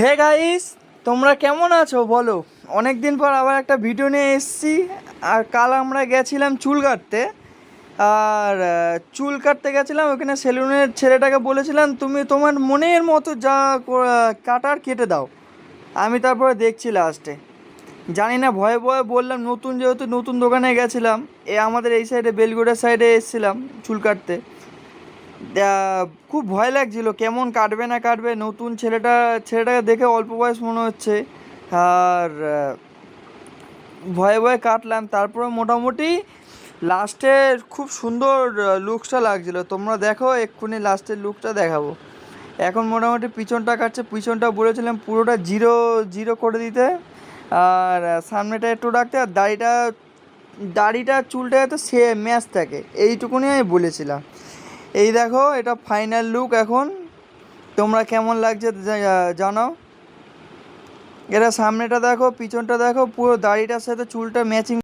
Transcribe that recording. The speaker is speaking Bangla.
হে গাইস তোমরা কেমন আছো? বলো। অনেক দিন পর আবার একটা ভিডিও নিয়ে এসেছি। আর কাল আমরা গেছিলাম চুল কাটতে। আর চুল কাটতে গেছিলাম, ওখানে সেলুনের ছেলেটাকে বলেছিলাম, তুমি তোমার মনের মতো যা কাটার কেটে দাও। আমি তারপরে দেখছি লাস্টে জানি না, ভয়ে ভয়ে বললাম, নতুন যেহেতু নতুন দোকানে গেছিলাম, এ আমাদের এই সাইডে বেলগুড়ার সাইডে এসেছিলাম চুল কাটতে। খুব ভয় লাগছিল, কেমন কাটবে না কাটবে, নতুন ছেলেটা, ছেলেটাকে দেখে অল্প বয়স মনে হচ্ছে। আর ভয়ে ভয়ে কাটলাম তারপরে মোটামুটি লাস্টে খুব সুন্দর লুকসটা লাগছিল। তোমরা দেখো, এক্ষুনি লাস্টের লুকটা দেখাবো। এখন মোটামুটি পিছনটা কাটছে, পিছনটা বলেছিলাম পুরোটা জিরো জিরো করে দিতে। আর সামনেটা একটু রাখতে, আর দাড়িটা দাড়িটা, চুলটা যাতে সে ম্যাচ থাকে, এইটুকুনি আমি বলেছিলাম। এই দেখো, এটা ফাইনাল লুক এখন। তোমরা কেমন লাগছে জানো জানাও। এটা সামনেটা দেখো, পিছনটা দেখো, পুরো দাড়িটার সাথে চুলটা ম্যাচিং